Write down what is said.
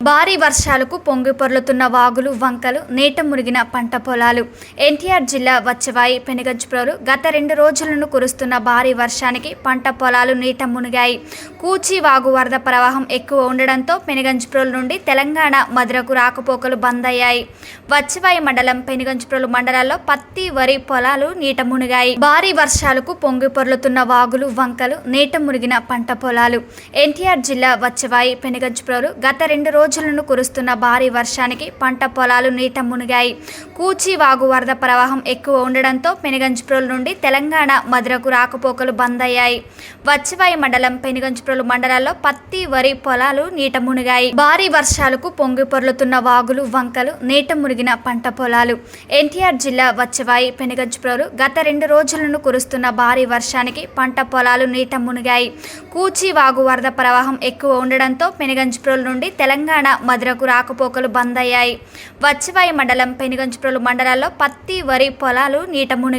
భారీ వర్షాలకు పొంగిపొర్లుతున్న వాగులు వంకలు నీట మునిగిన పంట పొలాలు. ఎన్టీఆర్ జిల్లా వచ్చవాయి పెనుగంచుప్రోలు గత రెండు రోజులను కురుస్తున్న భారీ వర్షానికి పంట పొలాలు నీట మునిగాయి. కూచి వాగు వరద ప్రవాహం ఎక్కువ ఉండడంతో పెనుగంచుప్రోలు నుండి తెలంగాణ మధురకు రాకపోకలు బంద్ అయ్యాయి వచ్చవాయి మండలం పెనుగంచుప్రోలు మండలాల్లో పత్తి వరి పొలాలు నీట మునిగాయి. భారీ వర్షాలకు పొంగిపొర్లుతున్న వాగులు వంకలు నీట మునిగిన పంట పొలాలు. ఎన్టీఆర్ జిల్లా వచ్చవాయి పెనుగంచుప్రోలు గత రెండు రోజులు రోజులను కురుస్తున్న భారీ వర్షానికి పంట పొలాలు నీట మునిగాయి. కూచి వాగు వరద ప్రవాహం ఎక్కువ ఉండడంతో పెనుగంచుప్రోలు నుండి తెలంగాణ మధురకు రాకపోకలు బంద్ అయ్యాయి. వచ్చివాయి మండలం పెనుగంజిప్రోలు మండలాల్లో పత్తి వరి పొలాలు నీట మునిగాయి. భారీ వర్షాలకు పొంగి పొర్లుతున్న వాగులు వంకలు నీట మునిగిన పంట పొలాలు. ఎన్టీఆర్ జిల్లా వచ్చివాయి పెనుగంచిప్రోలు గత రెండు రోజులను కురుస్తున్న భారీ వర్షానికి పంట పొలాలు నీట మునిగాయి. కూచి వాగు వరద ప్రవాహం ఎక్కువ ఉండడంతో పెనుగంజిప్రోలు నుండి తెలంగాణ మధురకు రాకపోకలు బంద్ అయ్యాయి వచ్చివాయి మండలం పెనుగంచుప్రోలు మండలాల్లో పత్తి వరి పొలాలు నీట మునిగి